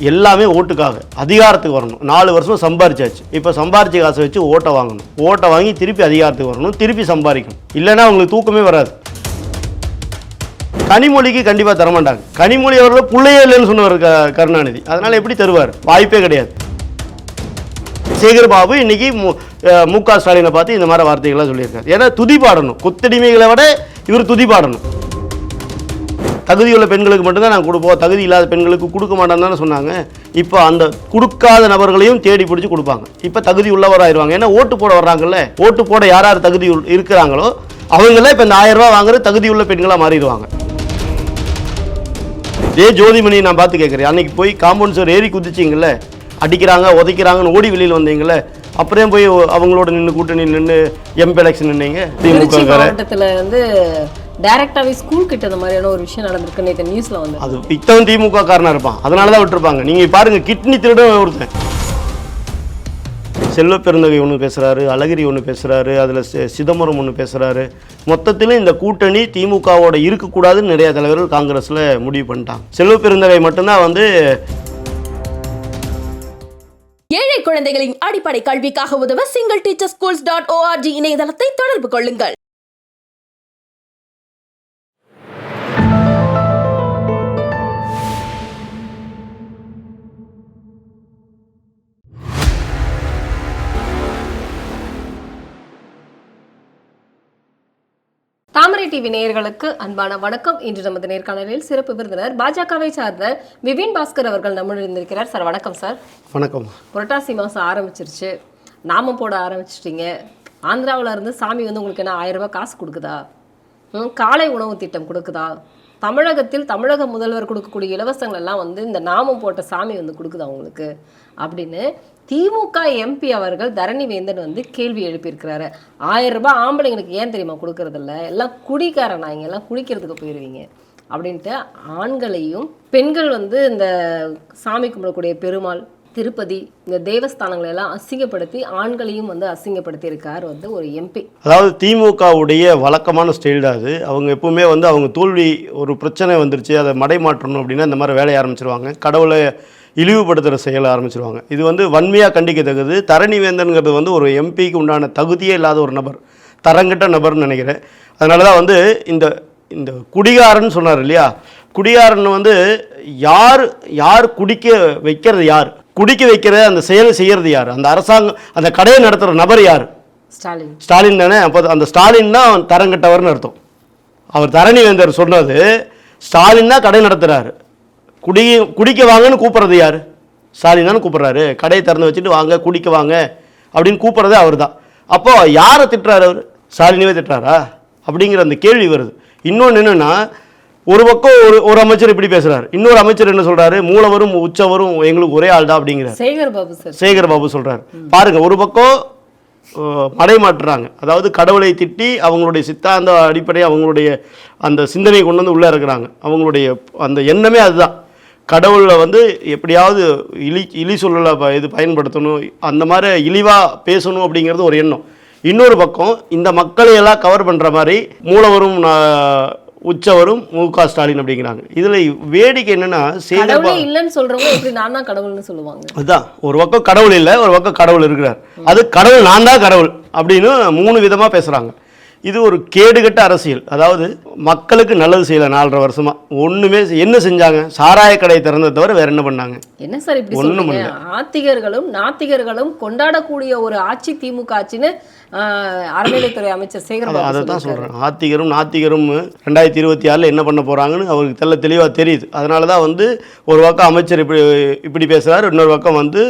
எல்லாமே ஓட்டுக்காக அதிகாரத்துக்கு வரணும். நாலு வருஷம் சம்பாரிச்சாச்சு. இப்போ சம்பாரிச்ச காசை வச்சு ஓட்டை வாங்கணும். ஓட்டை வாங்கி திருப்பி அதிகாரத்துக்கு வரணும். திருப்பி சம்பாதிக்கணும். இல்லைன்னா அவங்களுக்கு தூக்கமே வராது. கனிமொழிக்கு கண்டிப்பாக தரமாட்டாங்க. கனிமொழி அவர்கள் பிள்ளையே இல்லைன்னு சொன்னவர் க கருணாநிதி. அதனால் எப்படி தருவார்? வாய்ப்பே கிடையாது. சேகர் பாபு இன்னைக்கு மு மு க ஸ்டாலினை பார்த்து இந்த மாதிரி வார்த்தைகள்லாம் சொல்லியிருக்காரு. ஏன்னா துதி பாடணும். கொத்தடிமைகளை விட இவர் துதி பாடணும். தகுதியுள்ள பெண்களுக்கு மட்டும்தான் நாங்கள் கொடுப்போம். தகுதி இல்லாத பெண்களுக்கு கொடுக்க மாட்டோம்னு தானே சொன்னாங்க. இப்போ அந்த கொடுக்காத நபர்களையும் தேடி பிடிச்சி கொடுப்பாங்க. இப்போ தகுதி உள்ளவராயிருவாங்க. ஏன்னா ஓட்டு போட வர்றாங்கல்ல. ஓட்டு போட யார் யார் தகுதி இருக்கிறாங்களோ அவங்கள இப்போ இந்த ஆயிரம் ரூபாய் வாங்குற தகுதி உள்ள பெண்களாக மாறிடுவாங்க. இதே ஜோதிமணி நான் பார்த்து கேட்குறேன். அன்னைக்கு போய் காம்பவுண்ட் சார் ஏறி குதிச்சிங்கல்ல. அடிக்கிறாங்க உதைக்கிறாங்கன்னு ஓடி வெளியில் வந்தீங்கல்ல. அப்புறம் போய் அவங்களோட நின்று கூட்டணி நின்று எம்பி எலெக்ஷன் நின்னீங்க. திமுக மாவட்டத்துல வந்து டைரக்டாவே ஸ்கூல் கிட்ட இந்த மாதிரியான ஒரு விஷயம் நடந்திருக்கு. நேற்று நியூஸ்ல வந்து அது இத்தவன் திமுக காரனா இருப்பான். அதனால தான் விட்டுருப்பாங்க. நீங்க பாருங்க கிட்னி திருட ஒருத்தன். செல்வ பெருந்தகை ஒன்று பேசுறாரு அழகிரி ஒன்று பேசுறாரு அதுல சிதம்பரம் ஒன்று பேசுறாரு. மொத்தத்தில் இந்த கூட்டணி திமுகவோட இருக்கக்கூடாதுன்னு நிறைய தலைவர்கள் காங்கிரஸ்ல முடிவு பண்ணிட்டாங்க. செல்வ பெருந்தகை மட்டும்தான் வந்து ஏழை குழந்தைகளின் அடிப்படை கல்விக்காக உதவ single teacher schools dot O R G இணையதளத்தை தொடர்பு கொள்ளுங்கள். தாமரை டிவி நேயர்களுக்கு அன்பான வணக்கம். இன்று நமது நேர்காணலில் சிறப்பு விருந்தினர் பாஜகவை சார்ந்த விபின் பாஸ்கர் அவர்கள் நம்முடன் இருந்திருக்கிறார். சார் வணக்கம் சார். வணக்கம். புரட்டாசி மாதம் ஆரம்பிச்சிருச்சு. நாமம் போட ஆரம்பிச்சிட்டீங்க. ஆந்திராவுல இருந்து சாமி வந்து உங்களுக்கு என்ன ஆயிரம் ரூபாய் காசு கொடுக்குதா? ம், காலை உணவு திட்டம் கொடுக்குதா? தமிழகத்தில் தமிழக முதல்வர் கொடுக்கக்கூடிய இலவசங்கள் எல்லாம் வந்து இந்த நாமம் போட்ட சாமி வந்து கொடுக்குதா உங்களுக்கு? அப்படின்னு திமுக எம்பி அவர்கள் தரணி வேந்தன் வந்து கேள்வி எழுப்பியிருக்கிறாரு. ஆயிரம் ரூபாய் ஆம்பளைங்களுக்கு ஏன் தெரியுமா கொடுக்கறதில்ல? எல்லாம் குடிக்கார இங்கே எல்லாம் குடிக்கிறதுக்கு போயிடுவீங்க அப்படின்ட்டு ஆண்களையும் பெண்கள் வந்து இந்த சாமி கும்பிடக்கூடிய பெருமாள் திருப்பதி இந்த தேவஸ்தானங்களை எல்லாம் அசிங்கப்படுத்தி ஆண்களையும் வந்து அசிங்கப்படுத்தி இருக்கார் வந்து ஒரு எம்பி. அதாவது திமுகவுடைய வழக்கமான ஸ்டைல் அது. அவங்க எப்பவுமே வந்து அவங்க தோல்வி ஒரு பிரச்சனை வந்துருச்சு அதை மடைமாற்றணும் அப்படின்னா இந்த மாதிரி வேலையை ஆரம்பிச்சிருவாங்க. கடவுளை இழிவுபடுத்துகிற செயலை ஆரம்பிச்சிருவாங்க. இது வந்து வன்மையாக கண்டிக்கத்தக்கது. தரணி வேந்தன்கிறது வந்து ஒரு எம்பிக்கு உண்டான தகுதியே இல்லாத ஒரு நபர் தரங்கிட்ட நபர்னு நினைக்கிறேன். அதனால தான் வந்து இந்த இந்த குடிகாரன் சொன்னார் இல்லையா? குடிகாரன் வந்து யார் யார் குடிக்க வைக்கிறது யார்? குடிக்க வைக்கிற அந்த செயலை செய்கிறது யார்? அந்த அரசாங்கம் அந்த கடையை நடத்துகிற நபர் யார்? ஸ்டாலின். ஸ்டாலின் தானே? அப்போ அந்த ஸ்டாலின் தான் தரங்கட்டவர்னு அர்த்தம். அவர் தரணி வேந்தர் சொன்னது ஸ்டாலின் தான் கடை நடத்துகிறாரு குடி குடிக்க வாங்கன்னு கூப்பிட்றது யார்? ஸ்டாலின் தானே கூப்பிட்றாரு. கடையை திறந்து வச்சுட்டு வாங்க குடிக்க வாங்க அப்படின்னு கூப்பிட்றதே அவர் தான். அப்போ யாரை திட்டுறாரு அவர்? ஸ்டாலினவே திட்டுறாரா? அப்படிங்கிற அந்த கேள்வி வருது. இன்னொன்று என்னென்னா ஒரு பக்கம் ஒரு ஒரு அமைச்சர் இப்படி பேசுறாரு. இன்னொரு அமைச்சர் என்ன சொல்றாரு? மூலவரும் உச்சவரும் எங்களுக்கு ஒரே ஆள் தான் அப்படிங்கிறார். சேகர் பாபு சார். சேகர் பாபு சொல்றாரு. பாருங்க ஒரு பக்கம் அஹ், மடைமாற்றுறாங்க அதாவது கடவுளை திட்டி அவங்களுடைய சித்தாந்த அடிப்படையை அவங்களுடைய அந்த சிந்தனை கொண்டு வந்து உள்ளே இருக்கிறாங்க அவங்களுடைய அந்த எண்ணமே அதுதான். கடவுளை வந்து எப்படியாவது இழி இழி சொல்லலை ப- இது பயன்படுத்தணும். அந்த மாதிரி இழிவாக பேசணும் அப்படிங்கிறது ஒரு எண்ணம். இன்னொரு பக்கம் இந்த மக்களை எல்லாம் கவர் பண்ணுற மாதிரி மூலவரும் அஹ், உச்சவரும் மு க. ஸ்டாலின் அப்படிங்கிறாங்க. இதில் வேடிக்கை என்னன்னா கடவுளே இல்லைன்னு சொல்றவங்க எப்படி நான் தான் கடவுள்னு சொல்லுவாங்க. அதுதான் ஒரு பக்கம் கடவுள் இல்லை ஒரு பக்கம் கடவுள் இருக்கிறார். அது கடவுள் நான் தான் கடவுள் அப்படின்னு மூணு விதமாக பேசுகிறாங்க இது ஒரு கேடுகட்ட அரசியல். அதாவது மக்களுக்கு நல்லது செய்யலை நாலரை வருஷமா. ஒன்றுமே என்ன செஞ்சாங்க? சாராய கடை திறந்ததை தவிர வேற என்ன பண்ணாங்க? என்ன சார் இப்படி சொல்றீங்க? ஆத்திகர்களும் நாத்திகர்களும் கொண்டாடக்கூடிய ஒரு ஆட்சி திமுக ஆட்சின்னு அறநிலைத்துறை அமைச்சர் சேகர் அதை தான். சொல்கிறேன் ஆத்திகரும் நாத்திகரும் ரெண்டாயிரத்தி இருபத்தி ஆறில் என்ன பண்ண போகிறாங்கன்னு அவருக்கு தெல்ல தெளிவாக தெரியுது. அதனால தான் வந்து ஒரு பக்கம் அமைச்சர் இப்படி இப்படி பேசுகிறார் இன்னொரு பக்கம் வந்து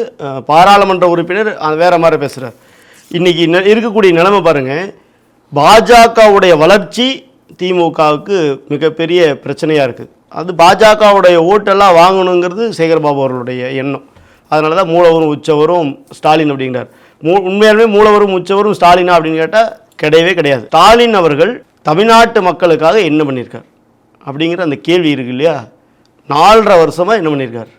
பாராளுமன்ற உறுப்பினர் வேற மாதிரி பேசுகிறார் இன்றைக்கி இருக்கக்கூடிய நிலைமை பாருங்கள் பாஜகவுடைய வளர்ச்சி திமுகவுக்கு மிகப்பெரிய பிரச்சனையாக இருக்குது அது பாஜகவுடைய ஓட்டெல்லாம் வாங்கணுங்கிறது சேகர்பாபு அவர்களுடைய எண்ணம். அதனால தான் மூலவரும் உச்சவரும் ஸ்டாலின் அப்படிங்கிறார். மூ உண்மையாலுமே மூலவரும் உச்சவரும் ஸ்டாலினா அப்படின்னு கேட்டால் கிடையவே கிடையாது. ஸ்டாலின் அவர்கள் தமிழ்நாட்டு மக்களுக்காக என்ன பண்ணியிருக்கார் அப்படிங்கிற அந்த கேள்வி இருக்கு இல்லையா? நாலரை வருஷமாக என்ன பண்ணியிருக்கார்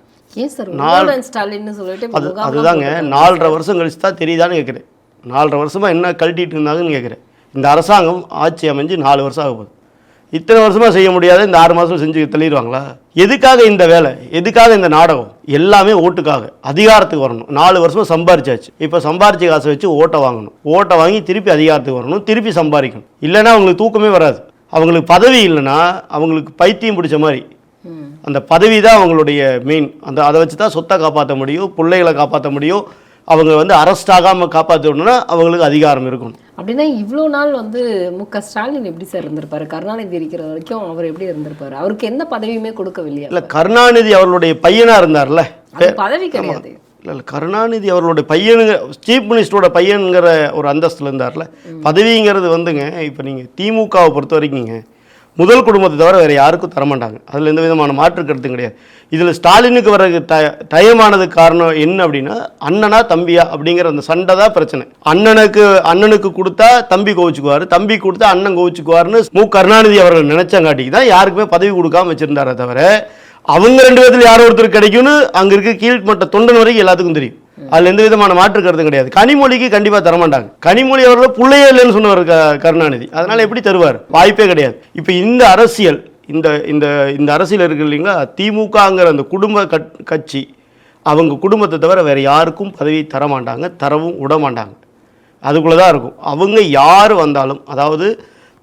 அது அதுதாங்க. நாலரை வருஷம் கழிச்சு தான் தெரியுதான்னு கேட்குறேன் நாலரை வருஷமாக என்ன கழட்டிட்டு இருந்தாங்கன்னு கேட்குறேன் இந்த அரசாங்கம் ஆட்சி அமைஞ்சு நாலு வருஷம் ஆக போகுது. இத்தனை வருஷமா செய்ய முடியாத இந்த ஆறு மாதம் செஞ்சு தள்ளிடுவாங்களா? எதுக்காக இந்த வேலை? எதுக்காக இந்த நாடகம்? எல்லாமே ஓட்டுக்காக அதிகாரத்துக்கு வரணும். நாலு வருஷமா சம்பாரிச்சாச்சு. இப்போ சம்பாரிச்ச காசை வச்சு ஓட்டை வாங்கணும். ஓட்டை வாங்கி திருப்பி அதிகாரத்துக்கு வரணும். திருப்பி சம்பாதிக்கணும். இல்லைன்னா அவங்களுக்கு தூக்கமே வராது. அவங்களுக்கு பதவி இல்லைன்னா அவங்களுக்கு பைத்தியம் பிடிச்ச மாதிரி. அந்த பதவி தான் அவங்களுடைய மெயின் அந்த அதை வச்சு தான் சொத்தை காப்பாற்ற முடியும் பிள்ளைகளை காப்பாற்ற முடியும் அவங்க வந்து அரெஸ்ட் ஆகாமல் காப்பாற்றணும்னா அவங்களுக்கு அதிகாரம் இருக்கணும் அப்படின்னா இவ்வளோ நாள் வந்து மு க ஸ்டாலின் எப்படி சார் இருந்திருப்பாரு? கருணாநிதி இருக்கிற வரைக்கும் அவர் எப்படி இருந்திருப்பாரு? அவருக்கு எந்த பதவியுமே கொடுக்கவில்லையா? இல்லை கருணாநிதி அவர்களுடைய பையனாக இருந்தார்ல? பதவி கிடையாது. இல்லை இல்லை கருணாநிதி அவர்களுடைய பையனுங்க சீஃப் மினிஸ்டரோட பையனுங்கிற ஒரு அந்தஸ்தில் இருந்தார்ல? பதவிங்கிறது வந்துங்க இப்போ நீங்கள் திமுகவை பொறுத்த வரைக்குங்க முதல் குடும்பத்தை தவிர வேறு யாருக்கும் தரமாட்டாங்க. அதில் எந்த விதமான மாற்று கருத்தும் கிடையாது. இதில் ஸ்டாலினுக்கு வர த தயமானதுக்கு காரணம் என்ன அப்படின்னா அண்ணனா தம்பியா அப்படிங்கிற அந்த சண்டை தான் பிரச்சனை. அண்ணனுக்கு அண்ணனுக்கு கொடுத்தா தம்பி கோவிச்சுக்குவார் தம்பி கொடுத்தா அண்ணன் கோவிச்சுக்குவார்னு மு. கருணாநிதி அவர்கள் நினைச்சங்காட்டிக்கு தான் யாருக்குமே பதவி கொடுக்காம வச்சிருந்தாரே தவிர அவங்க ரெண்டு பேர்த்தில் யாரோ ஒருத்தர் கிடைக்கும்னு அங்கே இருக்க கீழ்மட்ட தொண்டன் வரைக்கும் எல்லாத்துக்கும் தெரியும். அதில் எந்த விதமான மாற்று கருத்தும் கிடையாது. கனிமொழிக்கு கண்டிப்பாக தரமாட்டாங்க. கனிமொழி அவர்கள் பிள்ளையே இல்லைன்னு சொன்னவர் க- கருணாநிதி. அதனால் எப்படி தருவார்? வாய்ப்பே கிடையாது. இப்போ இந்த அரசியல் இந்த இந்த இந்த அரசியல் இருக்கு இல்லைங்களா? திமுகங்கிற அந்த குடும்ப கட்- கட்சி அவங்க குடும்பத்தை தவிர வேறு யாருக்கும் பதவி தரமாட்டாங்க தரவும் விட மாட்டாங்க அதுக்குள்ளே தான் இருக்கும். அவங்க யார் வந்தாலும் அதாவது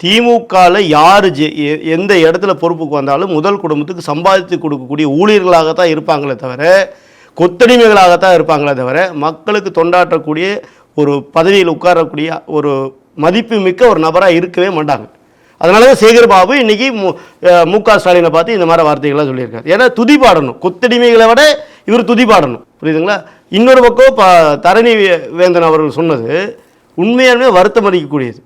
திமுகவில் யார் ஜெ எ- எந்த இடத்துல பொறுப்புக்கு வந்தாலும் முதல் குடும்பத்துக்கு சம்பாதித்து கொடுக்கக்கூடிய ஊழியர்களாக தான் இருப்பாங்களே தவிர கொத்தடிமைகளாகத்தான் இருப்பாங்களே தவிர மக்களுக்கு தொண்டாற்றக்கூடிய ஒரு பதவியில் உட்காரக்கூடிய ஒரு மதிப்பு மிக்க ஒரு நபராக இருக்கவே மாட்டாங்க. அதனால தான் சேகர் பாபு இன்னைக்கு மு மு க ஸ்டாலினை பார்த்து இந்த மாதிரி வார்த்தைகள்லாம் சொல்லியிருக்காரு. ஏன்னா துதி பாடணும். கொத்தடிமைகளை விட இவர் துதி பாடணும். புரியுதுங்களா? இன்னொரு பக்கம் ப தரணி வேந்தன் அவர்கள் சொன்னது உண்மையாலுமே வருத்தம் அளிக்கக்கூடியது.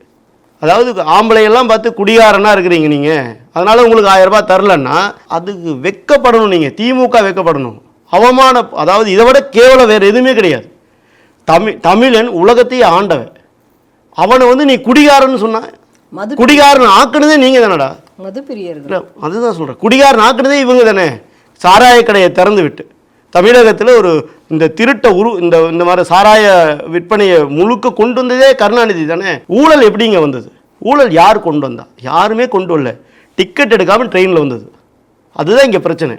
அதாவது ஆம்பளையெல்லாம் பார்த்து குடிகாரனாக இருக்கிறீங்க நீங்கள் அதனால் உங்களுக்கு ஆயிரம் ரூபாய் தரலன்னா அதுக்கு வெக்கப்படணும் நீங்கள் திமுக வெக்கப்படணும். அவமான அதாவது இதை விட கேவலம் வேறு எதுவுமே கிடையாது. தமிழ் தமிழன் உலகத்தையே ஆண்டவன். அவனை வந்து நீ குடிகாரன்னு சொன்னா குடிகாரன் ஆக்குனதே நீங்கள் தானடா? அதுதான் சொல்கிறேன் குடிகாரன் ஆக்குனதே இவங்க தானே. சாராய கடையை திறந்து விட்டு. தமிழகத்தில் ஒரு இந்த திருட்ட உரு இந்த இந்த மாதிரி சாராய விற்பனையை முழுக்க கொண்டு வந்ததே கருணாநிதி தானே. ஊழல் எப்படிங்க வந்தது? ஊழல் யார் கொண்டு வந்தா? யாருமே கொண்டு வரல. டிக்கெட் எடுக்காமல் ட்ரெயினில் வந்தது. அதுதான் இங்கே பிரச்சனை.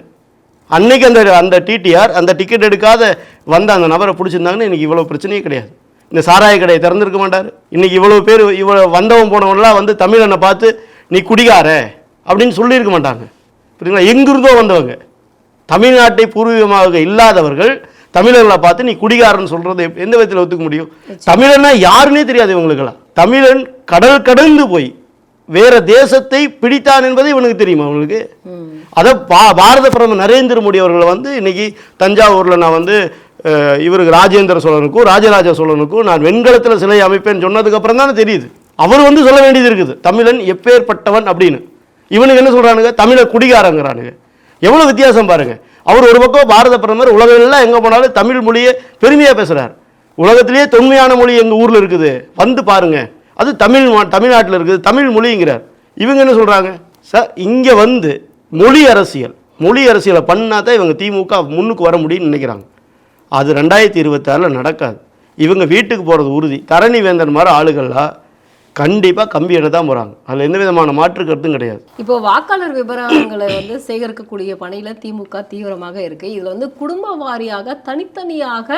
அன்னைக்கு அந்த அந்த டிடிஆர் அந்த டிக்கெட் எடுக்காத வந்த அந்த நபரை பிடிச்சிருந்தாங்கன்னா இன்னைக்கு இவ்வளோ பிரச்சனையே கிடையாது. இந்த சாராய கடையை திறந்திருக்க மாட்டார். இன்னைக்கு இவ்வளோ பேர் இவ்வளோ வந்தவன் போனவன்லாம் வந்து தமிழனை பார்த்து நீ குடிகார அப்படின்னு சொல்லியிருக்க மாட்டாங்க. புரியுங்களா எங்கிருந்தோ வந்தவங்க. தமிழ்நாட்டை பூர்வீகமாக இல்லாதவர்கள் தமிழர்களை பார்த்து நீ குடிகாரன்னு சொல்றது எப்- எந்த விதத்தில் ஒத்துக்க முடியும்? தமிழன்னா யாருன்னே தெரியாது இவங்களுக்கெல்லாம். தமிழன் கடல் கடந்து போய் வேற தேசத்தை பிடித்தான் என்பது இவனுக்கு தெரியுமா அவங்களுக்கு அதை பா பாரத பிரதமர் நரேந்திர மோடி அவர்கள் வந்து இன்னைக்கு தஞ்சாவூரில் நான் வந்து இவருக்கு ராஜேந்திர சோழனுக்கும் ராஜராஜ சோழனுக்கும் நான் வெண்கலத்தில் சிலை அமைப்பேன்னு சொன்னதுக்கப்புறம் தானே தெரியுது. அவர் வந்து சொல்ல வேண்டியது இருக்குது. தமிழன் எப்பேற்பட்டவன் அப்படின்னு. இவனுக்கு என்ன சொல்கிறானுங்க தமிழர் குடிகாரங்கிறானுங்க. எவ்வளோ வித்தியாசம் பாருங்கள் அவர் ஒரு பக்கம் பாரத பிரதமர் உலகெல்லாம் எங்கே போனாலும் தமிழ் மொழியை பெருமையாக பேசுகிறார் உலகத்திலேயே தொன்மையான மொழி எங்கள் ஊரில் இருக்குது. வந்து பாருங்கள் அது தமிழ் மா- தமிழ்நாட்டில் இருக்குது தமிழ் மொழிங்கிறார். இவங்க என்ன சொல்கிறாங்க சார் இங்கே வந்து மொழி அரசியல் மொழி அரசியலை பண்ணால் தான் இவங்க திமுக முன்னுக்கு வர முடியும்னு நினைக்கிறாங்க. அது ரெண்டாயிரத்தி இருபத்தாறில் நடக்காது. இவங்க வீட்டுக்கு போகிறது உறுதி. தரணி வேந்தன் மாதிரி ஆளுகள்லாம் கண்டிப்பாக கம்பி எண்ண தான் போகிறாங்க அதில் எந்த விதமான மாற்று கருத்தும் கிடையாது. இப்போ வாக்காளர் விவரங்களை வந்து சேகரிக்கக்கூடிய பணியில் திமுக தீவிரமாக இருக்குது இதில் வந்து குடும்ப வாரியாக தனித்தனியாக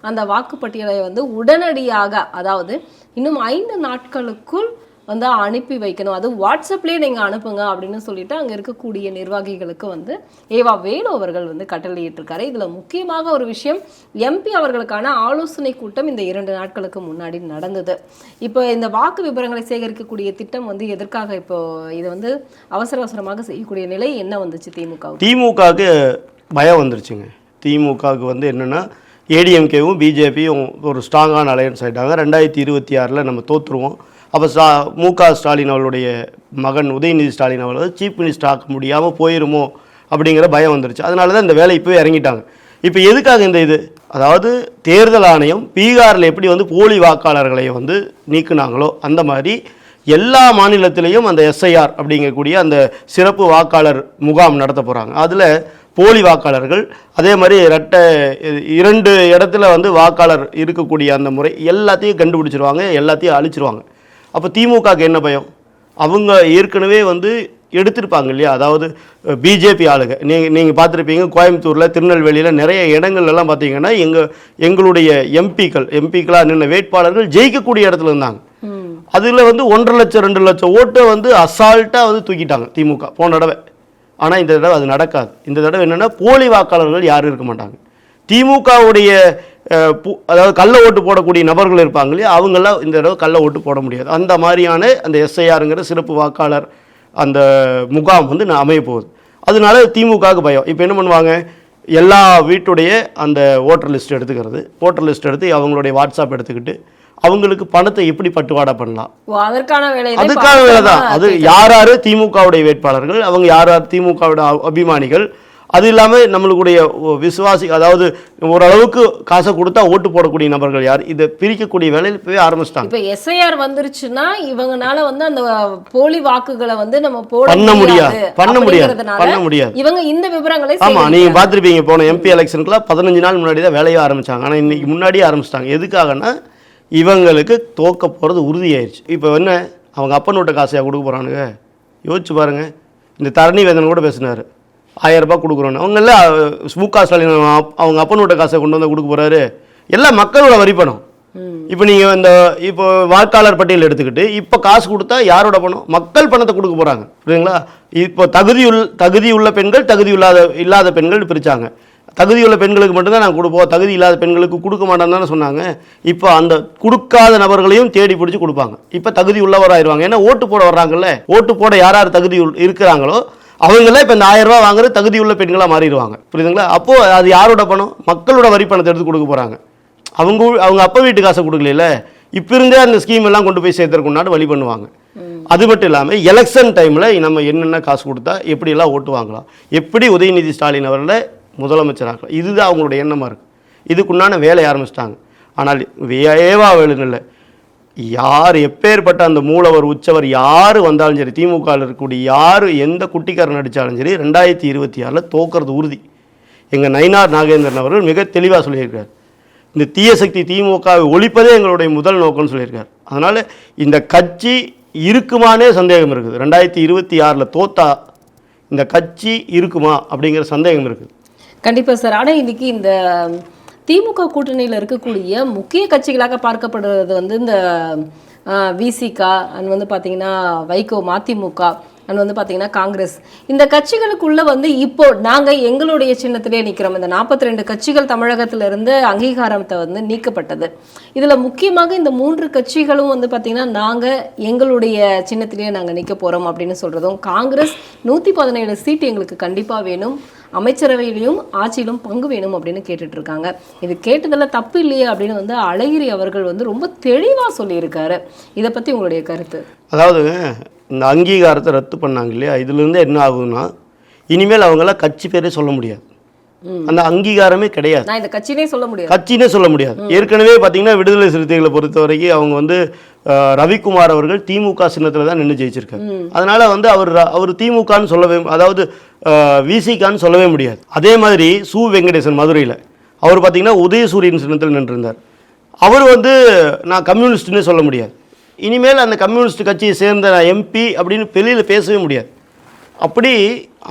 அந்த வாக்குப்பட்டியலை வந்து உடனடியாக அதாவது இன்னும் ஐந்து நாட்களுக்குள் வந்து அனுப்பி வைக்கணும். அது வாட்ஸ்அப்லேயே நீங்கள் அனுப்புங்க அப்படின்னு சொல்லிட்டு அங்கே இருக்கக்கூடிய நிர்வாகிகளுக்கு வந்து ஏவா வேணு அவர்கள் வந்து கட்டளையிட்டிருக்காரு. இதில் முக்கியமாக ஒரு விஷயம் எம்பி அவர்களுக்கான ஆலோசனை கூட்டம் இந்த இரண்டு நாட்களுக்கு முன்னாடி நடந்தது. இப்போ இந்த வாக்கு விவரங்களை சேகரிக்கக்கூடிய திட்டம் வந்து எதற்காக இப்போ இதை வந்து அவசர அவசரமாக செய்யக்கூடிய நிலை என்ன வந்துச்சு? திமுக திமுகவுக்கு பயம் வந்துருச்சுங்க. திமுகவுக்கு வந்து என்னென்னா ஏடிஎம்கேவும் பிஜேபியும் ஒரு ஸ்ட்ராங்கான அலையன்ஸ் ஆகிட்டாங்க ரெண்டாயிரத்தி இருபத்தி ஆறில் நம்ம தோற்றுருவோம் அப்போ ஸ்டா மு க ஸ்டாலின் அவளுடைய மகன் உதயநிதி ஸ்டாலின் அவர்கள் சீஃப் மினிஸ்டர் ஆக்க முடியாமல் போயிருமோ அப்படிங்கிற பயம் வந்துருச்சு. அதனால தான் இந்த வேலை இப்போவே இறங்கிட்டாங்க. இப்போ எதுக்காக இந்த இது? அதாவது தேர்தல் ஆணையம் பீகாரில் எப்படி வந்து போலி வாக்காளர்களை வந்து நீக்குனாங்களோ அந்த மாதிரி எல்லா மாநிலத்திலையும் அந்த எஸ்ஐஆர் அப்படிங்கக்கூடிய அந்த சிறப்பு வாக்காளர் முகாம் நடத்த போகிறாங்க அதில் போலி வாக்காளர்கள் அதே மாதிரி ரெட்டை இரண்டு இடத்துல வந்து வாக்காளர் இருக்கக்கூடிய அந்த முறை எல்லாத்தையும் கண்டுபிடிச்சிருவாங்க எல்லாத்தையும் அழிச்சிருவாங்க. அப்போ திமுகக்கு என்ன பயம்? அவங்க ஏற்கனவே வந்து எடுத்திருப்பாங்க இல்லையா? அதாவது பிஜேபி ஆளுங்க. நீங்கள் நீங்கள் பார்த்துருப்பீங்க கோயம்புத்தூரில் திருநெல்வேலியில் நிறைய இடங்கள்ல எல்லாம் பார்த்தீங்கன்னா எங்கள் எங்களுடைய எம்பிக்கள் எம்பிக்களாக நின்ன வேட்பாளர்கள் ஜெயிக்கக்கூடிய இடத்துல இருந்தாங்க. அதில் வந்து ஒன்றரை லட்சம் ரெண்டு லட்சம் ஓட்டை வந்து அசால்ட்டாக வந்து தூக்கிட்டாங்க திமுக போன தடவை. ஆனால் இந்த தடவை அது நடக்காது. இந்த தடவை என்னென்னா போலி வாக்காளர்கள் யாரும் இருக்க மாட்டாங்க. திமுகவுடைய பு- அதாவது கள்ள ஓட்டு போடக்கூடிய நபர்கள் இருப்பாங்க இல்லையா? அவங்களாம் இந்த தடவை கள்ள ஓட்டு போட முடியாது. அந்த மாதிரியான அந்த எஸ்ஐஆருங்கிற சிறப்பு வாக்காளர் அந்த முகாம் வந்து நான் அமைய போகுது. அதனால திமுகவுக்கு பயம். இப்போ என்ன பண்ணுவாங்க? எல்லா வீட்டுடைய அந்த ஓட்டர் லிஸ்ட் எடுத்துக்கிறது. ஓட்டர் லிஸ்ட் எடுத்து அவங்களுடைய வாட்ஸ்அப் எடுத்துக்கிட்டு அவங்களுக்கு பணத்தை எப்படி பட்டுவாடா பண்ணலாம்? அதற்கான தான் அதுக்கான வேலை தான். அது யார் யார் திமுகவுடைய வேட்பாளர்கள். அவங்க யார்? யார் திமுகவோட அபிமானிகள். அது இல்லாமல் நம்மளுடைய விசுவாசி அதாவது ஓரளவுக்கு காசை கொடுத்தா ஓட்டு போடக்கூடிய நபர்கள் யார்? இதை பிரிக்கக்கூடிய வேலையில் இப்போவே ஆரம்பிச்சிட்டாங்க. இப்ப எஸ்ஐஆர் வந்துருச்சுன்னா இவங்கனால வந்து அந்த போலி வாக்குகளை வந்து நம்ம போட பண்ண முடியாது. பண்ண முடியாது. பண்ண முடியாது. இவங்க இந்த விவரங்களை ஆமாம். நீங்கள் பார்த்துருப்பீங்க போன எம்பி எலெக்ஷனுக்குலாம் பதினஞ்சு நாள் முன்னாடி தான் வேலையை ஆரம்பிச்சாங்க. ஆனால் இன்னைக்கு முன்னாடியே ஆரம்பிச்சிட்டாங்க. எதுக்காகன்னா இவங்களுக்கு தோக்க போகிறது உறுதியாயிருச்சு. இப்போ என்ன அவங்க அப்பன் விட்ட காசையாக கொடுக்க போகிறானுங்க யோசிச்சு பாருங்க. இந்த தரணி வேதன் கூட பேசினார். ஆயிரம் ரூபாய் கொடுக்குறோன்னு. அவங்க எல்லாம் மு க ஸ்டாலின் அவங்க அப்- அவங்க அப்பன் விட்ட காசை கொண்டு வந்து கொடுக்க போகிறாரு எல்லாம் மக்களோட வரி பணம் இப்போ நீங்கள் இந்த இப்போ வாக்காளர் பட்டியல் எடுத்துக்கிட்டு இப்போ காசு கொடுத்தா யாரோட பணம்? மக்கள் பணத்தை கொடுக்க போகிறாங்க புரியுதுங்களா? இப்போ தகுதியுள் தகுதி உள்ள பெண்கள் தகுதி இல்லாத இல்லாத பெண்கள் பிரித்தாங்க தகுதி உள்ள பெண்களுக்கு மட்டும்தான் நான் கொடுப்போம். தகுதி இல்லாத பெண்களுக்கு கொடுக்க மாட்டேன்னு தானே சொன்னாங்க. இப்போ அந்த கொடுக்காத நபர்களையும் தேடி பிடிச்சி கொடுப்பாங்க. இப்போ தகுதி உள்ளவராயிருவாங்க. ஏன்னா ஓட்டு போட வர்றாங்கல்ல. ஓட்டு போட யார் யார் தகுதி இருக்கிறாங்களோ அவங்களே இப்போ இந்த ஆயிரம் வாங்குறது தகுதி உள்ள பெண்களாக மாறிடுவாங்க. புரியுதுங்களா? அப்போது அது யாரோட பணம்? மக்களோட வரி பணத்தை எடுத்து கொடுக்க போகிறாங்க அவங்க அவங்க அப்பா வீட்டு காசை கொடுக்கல இப்போ இருந்தே அந்த ஸ்கீம் எல்லாம் கொண்டு போய் சேர்த்துறக்குண்டாடு வழி பண்ணுவாங்க. அது மட்டும் இல்லாமல் எலெக்ஷன் டைமில் நம்ம என்னென்ன காசு கொடுத்தா எப்படியெல்லாம் ஓட்டு வாங்கலாம்? எப்படி உதயநிதி ஸ்டாலின் அவர்களை முதலமைச்சராகலாம் இதுதான் அவங்களுடைய எண்ணமாக இருக்குது இதுக்குண்டான வேலையை ஆரம்பிச்சிட்டாங்க. ஆனால் ஏவா வேலுங்களில் யார் எப்பேற்பட்ட அந்த மூலவர் உச்சவர் யார் வந்தாலும் சரி திமுகவில் இருக்கக்கூடிய யார் எந்த குட்டிக்காரன் நடித்தாலும் சரி ரெண்டாயிரத்தி இருபத்தி ஆறில் தோக்கிறது உறுதி. எங்கள் நயினார் நாகேந்திரன் அவர்கள் மிக தெளிவாக சொல்லியிருக்கார் இந்த தீய சக்தி திமுகவை ஒழிப்பதே எங்களுடைய முதல் நோக்கம்னு சொல்லியிருக்கார் அதனால் இந்த கட்சி இருக்குமானே சந்தேகம் இருக்குது. ரெண்டாயிரத்தி இருபத்தி ஆறில் தோத்தா இந்த கட்சி இருக்குமா அப்படிங்கிற சந்தேகம் இருக்குது. கண்டிப்பாக சார். ஆனால் இன்றைக்கி இந்த திமுக கூட்டணியில் இருக்கக்கூடிய முக்கிய கட்சிகளாக பார்க்கப்படுறது வந்து இந்த விசிகா அண்ட் வந்து பார்த்திங்கன்னா வைகோ மதிமுக அண்ட் வந்து பார்த்தீங்கன்னா காங்கிரஸ். இந்த கட்சிகளுக்குள்ள வந்து இப்போ நாங்கள் எங்களுடைய சின்னத்திலே நிற்கிறோம் இந்த 42 ரெண்டு கட்சிகள் தமிழகத்திலிருந்து அங்கீகாரத்தை வந்து நீக்கப்பட்டது. இதில் முக்கியமாக இந்த மூன்று கட்சிகளும் வந்து பார்த்திங்கன்னா நாங்கள் எங்களுடைய சின்னத்திலேயே நாங்கள் நிற்க போகிறோம் அப்படின்னு சொல்கிறதும் காங்கிரஸ் நூற்றி பதினேழு சீட் எங்களுக்கு கண்டிப்பாக வேணும். அமைச்சரவையிலையும் ஆட்சியிலும் பங்கு வேணும் அப்படின்னு கேட்டுட்டு இருக்காங்க இது கேட்டதில் தப்பு இல்லையே அப்படின்னு வந்து அழகிரி அவர்கள் வந்து ரொம்ப தெளிவாக சொல்லியிருக்காரு. இதை பற்றி உங்களுடைய கருத்து? அதாவதுங்க இந்த அங்கீகாரத்தை ரத்து பண்ணாங்க இல்லையா? இதுலேருந்து என்ன ஆகுதுன்னா இனிமேல் அவங்களாம் கட்சி பேரே சொல்ல முடியாது. அந்த அங்கீகாரமே கிடையாது. கட்சினே சொல்ல முடியாது. கட்சினே சொல்ல முடியாது. ஏற்கனவே பார்த்தீங்கன்னா விடுதலை சிறுத்தைகளை பொறுத்த வரைக்கும் அவங்க வந்து ரவிக்குமார் அவர்கள் திமுக சின்னத்தில் தான் நின்று ஜெயிச்சிருக்காரு. அதனால வந்து அவர் அவர் திமுகன்னு சொல்லவே அதாவது விசிகான்னு சொல்லவே முடியாது. அதே மாதிரி சு. வெங்கடேசன் மதுரையில் அவர் பார்த்தீங்கன்னா உதயசூரியன் சின்னத்தில் நின்றிருந்தார். அவர் வந்து நான் கம்யூனிஸ்ட்னே சொல்ல முடியாது. இனிமேல் அந்த கம்யூனிஸ்ட் கட்சியை சேர்ந்த எம்பி அப்படின்னு வெளியில் பேசவே முடியாது. அப்படி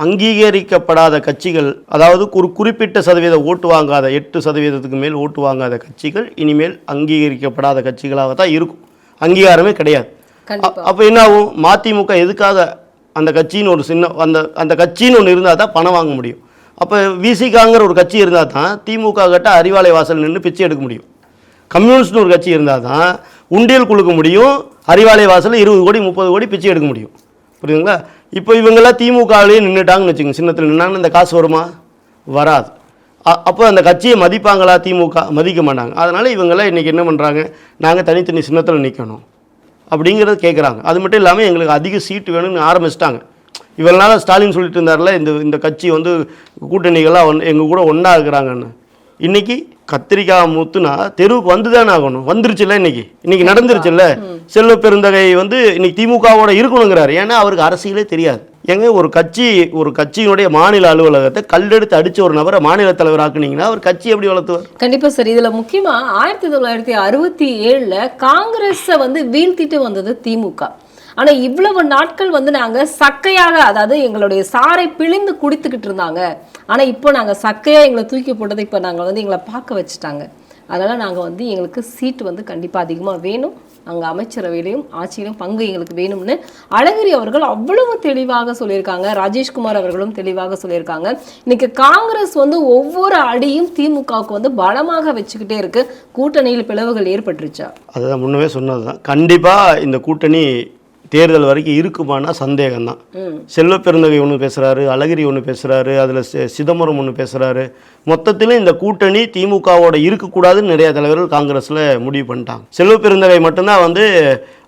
அங்கீகரிக்கப்படாத கட்சிகள் அதாவது ஒரு குறிப்பிட்ட சதவீத ஓட்டு வாங்காத எட்டு சதவீதத்துக்கு மேல் ஓட்டு வாங்காத கட்சிகள் இனிமேல் அங்கீகரிக்கப்படாத கட்சிகளாக தான் இருக்கும். அங்கீகாரமே கிடையாது. அப்போ என்ன ஆகும் மதிமுக எதுக்காக அந்த கட்சின்னு ஒரு சின்ன அந்த அந்த கட்சின்னு ஒன்று இருந்தால் தான் பணம் வாங்க முடியும். அப்போ விசிகாங்கிற ஒரு கட்சி இருந்தால் தான் திமுக கிட்ட அறிவாலய வாசல் நின்று பிச்சை எடுக்க முடியும். கம்யூனிஸ்ட்னு ஒரு கட்சி இருந்தால் தான் உண்டியல் கொடுக்க முடியும் அறிவாலய வாசலில் இருபது கோடி முப்பது கோடி பிச்சை எடுக்க முடியும். புரியுதுங்களா? இப்போ இவங்கெல்லாம் திமுகவிலேயே நின்றுட்டாங்கன்னு வச்சுக்கோங்க. சின்னத்தில் நின்னாங்கன்னு இந்த காசு வருமா? வராது. அப்போ அந்த கட்சியை மதிப்பாங்களா திமுக? மதிக்க மாட்டாங்க. அதனால் இவங்கெல்லாம் இன்றைக்கி என்ன பண்ணுறாங்க நாங்கள் தனித்தனி சின்னத்தில் நிற்கணும் அப்படிங்கிறத கேட்குறாங்க அது மட்டும் இல்லாமல் எங்களுக்கு அதிக சீட்டு வேணும்னு ஆரம்பிச்சிட்டாங்க. இவ்வளோ நாள் ஸ்டாலின் சொல்லிட்டு இருந்தார்ல இந்த இந்த கட்சி வந்து கூட்டணிகள்லாம் ஒன் எங்கள் கூட ஒன்றா இருக்கிறாங்கன்னு. இன்னைக்கு கத்திரிக்காய் மூத்துனா தெருவுக்கு வந்து தானே ஆகணும். வந்துருச்சுல்ல இன்னைக்கு. இன்னைக்கு நடந்துருச்சுல்ல. செல்வ பெருந்தகை வந்து இன்னைக்கு திமுகவோட இருக்கணுங்கிறாரு. ஏன்னா அவருக்கு அரசியலே தெரியாது. ஏங்க ஒரு கட்சி ஒரு கட்சியினுடைய மாநில அலுவலகத்தை கல்லெடுத்து அடிச்ச ஒரு நபரை மாநில தலைவர் ஆக்குனீங்கன்னா அவர் கட்சி எப்படி வளர்த்துவார்? கண்டிப்பா சார். இதுல முக்கியமா ஆயிரத்தி தொள்ளாயிரத்தி அறுபத்தி ஏழுல காங்கிரஸை வந்து வீழ்த்திட்டு வந்தது திமுக. ஆனால் இவ்வளவு நாட்கள் வந்து நாங்கள் சக்கையாக அதாவது எங்களுடைய சாரை பிழிந்து குடித்துக்கிட்டு இருந்தாங்க. ஆனால் இப்போ நாங்கள் சக்கையாக எங்களை தூக்கி போட்டதை இப்போ நாங்கள் வந்து எங்களை பார்க்க வச்சுட்டாங்க. அதனால் நாங்கள் வந்து எங்களுக்கு சீட்டு வந்து கண்டிப்பாக அதிகமாக வேணும். அங்கே அமைச்சரவையிலையும் ஆட்சியிலும் பங்கு எங்களுக்கு வேணும்னு அழகிரி அவர்கள் அவ்வளவு தெளிவாக சொல்லியிருக்காங்க. ராஜேஷ்குமார் அவர்களும் தெளிவாக சொல்லியிருக்காங்க. இன்னைக்கு காங்கிரஸ் வந்து ஒவ்வொரு அடியும் திமுகவுக்கு வந்து பலமாக வச்சுக்கிட்டே இருக்கு. கூட்டணியில் பிளவுகள் ஏற்பட்டுருச்சா? அதுதான் முன்னவே சொன்னது தான் கண்டிப்பாக இந்த கூட்டணி தேர்தல் வரைக்கும் இருக்குமானா சந்தேகம்தான். ம். செல்வ பெருந்தகை ஒன்று பேசுகிறாரு அழகிரி ஒன்று பேசுகிறாரு அதில் சிதம்பரம் ஒன்று பேசுகிறாரு மொத்தத்தில் இந்த கூட்டணி திமுகவோட இருக்கக்கூடாதுன்னு நிறைய தலைவர்கள் காங்கிரஸில் முடிவு பண்ணிட்டாங்க. செல்வ பெருந்தகை மட்டும்தான் வந்து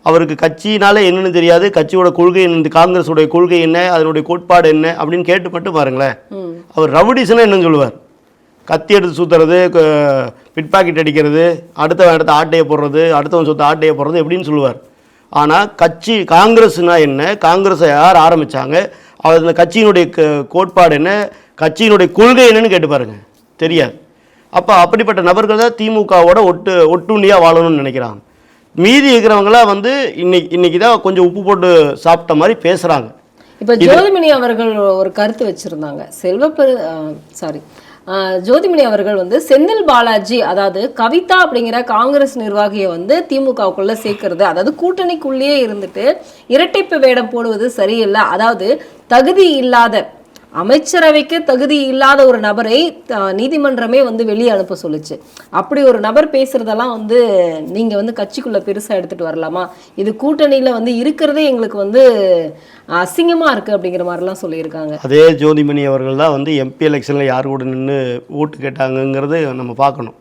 அவருக்கு கட்சினாலே என்னன்னு தெரியாது கட்சியோட கொள்கை என்ன காங்கிரஸோடைய கொள்கை என்ன அதனுடைய கோட்பாடு என்ன அப்படின்னு கேட்டு மட்டும் பாருங்களேன் அவர் ரவுடிஸ்னா என்னன்னு சொல்லுவார். கத்தி எடுத்து சுற்றுறது பிட் பாக்கெட் அடிக்கிறது அடுத்தவன் இடத்த ஆட்டையை போடுறது அடுத்தவன் சொத்து ஆட்டையை போடுறது எப்படின்னு சொல்லுவார். ஆனால் கட்சி காங்கிரஸ்னா என்ன? காங்கிரஸை யார் ஆரம்பித்தாங்க அந்த கட்சியினுடைய கோட்பாடு என்ன? கட்சியினுடைய கொள்கை என்னன்னு கேட்டு பாருங்க. தெரியாது. அப்போ அப்படிப்பட்ட நபர்கள் தான் திமுகவோட ஒட்டு ஒட்டுண்ணியாக வாழணும்னு நினைக்கிறாங்க. மீதி இருக்கிறவங்களாம் வந்து இன்னைக்கு இன்னைக்கு தான் கொஞ்சம் உப்பு போட்டு சாப்பிட்ட மாதிரி பேசுகிறாங்க இப்ப ஜோதிமணி அவர்கள் ஒரு கருத்து வச்சிருந்தாங்க. செல்வ சாரி ஜோதிமணி அவர்கள் வந்து செந்தில் பாலாஜி அதாவது கவிதா அப்படிங்கிற காங்கிரஸ் நிர்வாகியை வந்து திமுகவுக்குள்ள சேர்க்கறது. அதாவது கூட்டணிக்குள்ளேயே இருந்துட்டு இரட்டைப்பு வேடம் போடுவது சரியில்லை. அதாவது தகுதி இல்லாத அமைச்சரவைக்கு தகுதி இல்லாத ஒரு நபரை நீதிமன்றமே வந்து வெளியே அனுப்ப சொல்லுச்சு. அப்படி ஒரு நபர் பேசுறதெல்லாம் வந்து நீங்க வந்து கட்சிக்குள்ள பெருசா எடுத்துட்டு வரலாமா? இது கூட்டணியில வந்து இருக்கிறதே எங்களுக்கு வந்து அசிங்கமா இருக்கு அப்படிங்கிற மாதிரிலாம் சொல்லியிருக்காங்க. அதே ஜோதிமணி அவர்கள் தான் வந்து எம்பி எலெக்ஷனில் யார் கூட நின்று ஓட்டு கேட்டாங்கங்கிறது நம்ம பார்க்கணும்.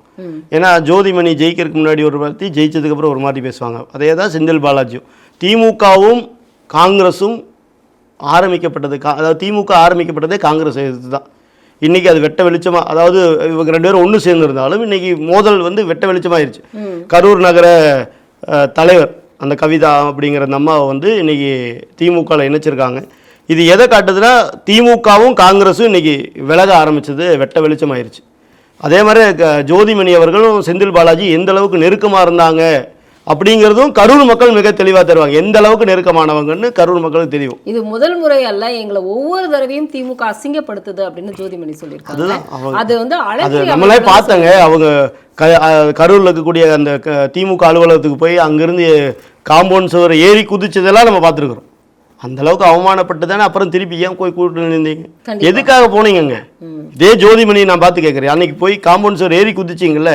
ஏன்னா ஜோதிமணி ஜெயிக்கிறதுக்கு முன்னாடி ஒரு வார்த்தை ஜெயிச்சதுக்கப்புறம் ஒரு மாதிரி பேசுவாங்க. அதே தான் செந்தில் பாலாஜியும். திமுகவும் காங்கிரஸும் ஆரம்பிக்கப்பட்டது கா அதாவது திமுக ஆரம்பிக்கப்பட்டதே காங்கிரஸ் எதிர்த்து தான் இன்றைக்கி அது வெட்ட வெளிச்சமாக அதாவது இவங்க ரெண்டு பேரும் ஒன்று சேர்ந்துருந்தாலும் இன்றைக்கி மோதல் வந்து வெட்ட வெளிச்சமாயிருச்சு. கரூர் நகர தலைவர் அந்த கவிதா அப்படிங்கிற அந்த அம்மாவை வந்து இன்றைக்கி திமுகவில் இணைச்சிருக்காங்க. இது எதை காட்டுதுன்னா திமுகவும் காங்கிரஸும் இன்றைக்கி விலக ஆரம்பிச்சது வெட்ட வெளிச்சமாயிருச்சு. அதே மாதிரி க- ஜோதிமணி அவர்களும் செந்தில் பாலாஜி எந்த அளவுக்கு நெருக்கமாக இருந்தாங்க அப்படிங்கிறதும் கரூர் மக்கள் மிக தெளிவாக தருவாங்க. எந்த அளவுக்கு நெருக்கமானவங்கன்னு கரூர் மக்களுக்கு தெரியும். இது முதல் முறை அல்ல எங்களை ஒவ்வொரு தடவையும் திமுக அசிங்கப்படுத்துது அப்படின்னு ஜோதிமணி சொல்லியிருக்காங்க. அது வந்து அது நம்மளே பார்த்தங்க அவங்க க கரூர்ல இருக்கக்கூடிய அந்த திமுக அலுவலகத்துக்கு போய் அங்கிருந்து காம்பவுண்ட் சுவர் ஏறி குதிச்சதெல்லாம் நம்ம பார்த்துருக்குறோம். அந்த அளவுக்கு அவமானப்பட்டு தானே அப்புறம் திருப்பி ஏன் போய் கூட்டு கண்டிப்பா. எதுக்காக போனீங்கங்க? இதே ஜோதிமணி நான் பார்த்து கேட்குறேன். அன்னைக்கு போய் காம்பவுண்ட் சுவர் ஏறி குதிச்சிங்கல்ல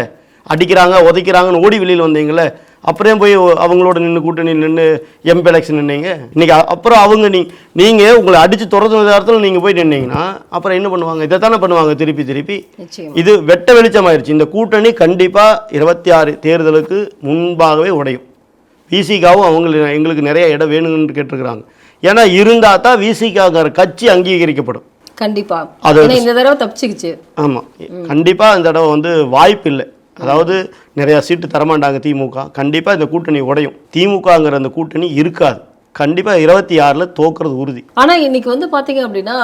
அடிக்கிறாங்க உதைக்கிறாங்கன்னு ஓடி வெளியில் வந்தீங்கல்ல அப்புறம் போய் அவங்களோட நின்று கூட்டணி நின்று எம்பி எலெக்ஷன் நின்னீங்க. இன்னைக்கு அ- அப்புறம் அவங்க நீ நீங்கள் உங்களை அடித்து துரத்து நேரத்தில் நீங்கள் போய் நின்னீங்கன்னா அப்புறம் என்ன பண்ணுவாங்க? இதை தானே பண்ணுவாங்க திருப்பி திருப்பி. இது வெட்ட வெளிச்சமாயிருச்சு. இந்த கூட்டணி கண்டிப்பா இருபத்தி ஆறு தேர்தலுக்கு முன்பாகவே உடையும். விசிகாவும் அவங்களுக்கு எங்களுக்கு நிறைய இடம் வேணும்னு கேட்டிருக்கிறாங்க. ஏன்னா இருந்தா தான் விசிகாங்கிற கட்சி அங்கீகரிக்கப்படும். கண்டிப்பா. அது- இந்த தடவை தப்பிச்சுக்கிச்சு. ஆமா. கண்டிப்பா இந்த தடவை வந்து வாய்ப்பு இல்லை அதாவது நிறையா சீட்டு தரமாட்டாங்க திமுக. கண்டிப்பாக இந்த கூட்டணி உடையும். திமுகங்கிற அந்த கூட்டணி இருக்காது. கண்டிப்பாக இருபத்தி ஆறில் தோக்குறது உறுதி. ஆனால் இன்னைக்கு வந்து பார்த்தீங்க அப்படின்னா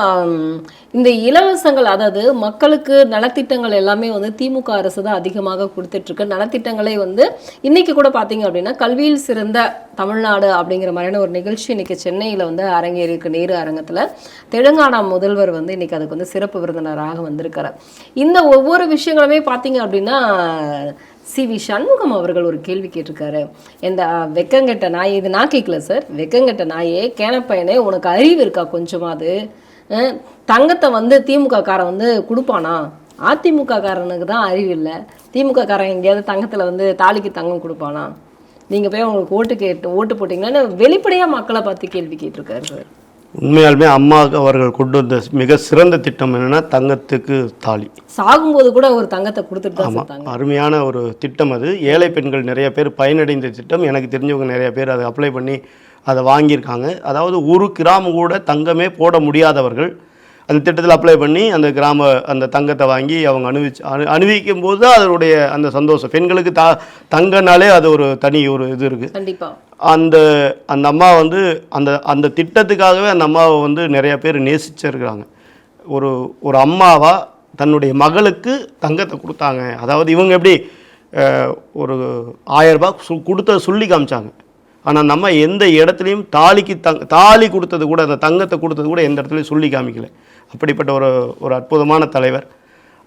இந்த இலவசங்கள் அதாவது மக்களுக்கு நலத்திட்டங்கள் எல்லாமே வந்து திமுக அரசு தான் அதிகமாக கொடுத்துட்ருக்கு. நலத்திட்டங்களை வந்து இன்னைக்கு கூட பார்த்தீங்க அப்படின்னா கல்வியில் சிறந்த தமிழ்நாடு அப்படிங்கிற மாதிரியான ஒரு நிகழ்ச்சி இன்னைக்கு சென்னையில் வந்து அரங்கேறியிருக்கு நேரு அரங்கத்தில். தெலுங்கானா முதல்வர் வந்து இன்னைக்கு அதுக்கு வந்து சிறப்பு விருந்தினராக வந்திருக்காரு. இந்த ஒவ்வொரு விஷயங்களுமே பார்த்தீங்க அப்படின்னா சி வி சண்முகம் அவர்கள் ஒரு கேள்வி கேட்டிருக்காரு. இந்த வெக்கங்கெட்ட நாய் இது நான் கேட்கல சார். வெக்கங்கெட்ட நாயே கேனப்பையனே உனக்கு அறிவு இருக்கா கொஞ்சமாவது? தங்கத்தை வந்து திமுக காரன் வந்து கொடுப்பானா? அதிமுக காரனுக்கு தான் அறிவு இல்லை. திமுக காரன் எங்கேயாவது தங்கத்தில் வந்து தாலிக்கு தங்கம் கொடுப்பானா? நீங்கள் போய் அவங்களுக்கு ஓட்டு கேட்டு ஓட்டு போட்டிங்கன்னா வெளிப்படையாக மக்களை பார்த்து கேள்வி கேட்டிருக்காரு சார்? உண்மையாலுமே அம்மா அவர்கள் கொண்டு வந்த மிக சிறந்த திட்டம் என்னன்னா தங்கத்துக்கு தாலி. சாகும்போது கூட ஒரு தங்கத்தை கொடுத்துட்டு செத்தாங்க. அருமையான ஒரு திட்டம் அது. ஏழை பெண்கள் நிறைய பேர் பயனடைந்த திட்டம். எனக்கு தெரிஞ்சவங்க நிறைய பேர் அதை அப்ளை பண்ணி அதை வாங்கியிருக்காங்க. அதாவது ஒரு கிராம் கூட தங்கமே போட முடியாதவர்கள் அந்த திட்டத்தில் அப்ளை பண்ணி அந்த கிராம அந்த தங்கத்தை வாங்கி அவங்க அணிவிச்சு அணு அணிவிக்கும் போது தான் அதனுடைய அந்த சந்தோஷம். பெண்களுக்கு த தங்கனாலே அது ஒரு தனி ஒரு இது இருக்குது கண்டிப்பா. அந்த அந்த அம்மா வந்து அந்த அந்த திட்டத்துக்காகவே அந்த அம்மாவை வந்து நிறைய பேர் நேசிச்சிருக்கிறாங்க. ஒரு ஒரு அம்மாவா தன்னுடைய மகளுக்கு தங்கத்தை கொடுத்தாங்க. அதாவது இவங்க எப்படி ஒரு ஆயிரம் ரூபாய் சு கொடுத்த சொல்லி காமிச்சாங்க. ஆனால் நம்ம எந்த இடத்துலையும் தாலிக்கு தங் தாலி கொடுத்தது கூட அந்த தங்கத்தை கொடுத்தது கூட எந்த இடத்துலையும் சொல்லி காமிக்கல. அப்படிப்பட்ட ஒரு ஒரு அற்புதமான தலைவர்.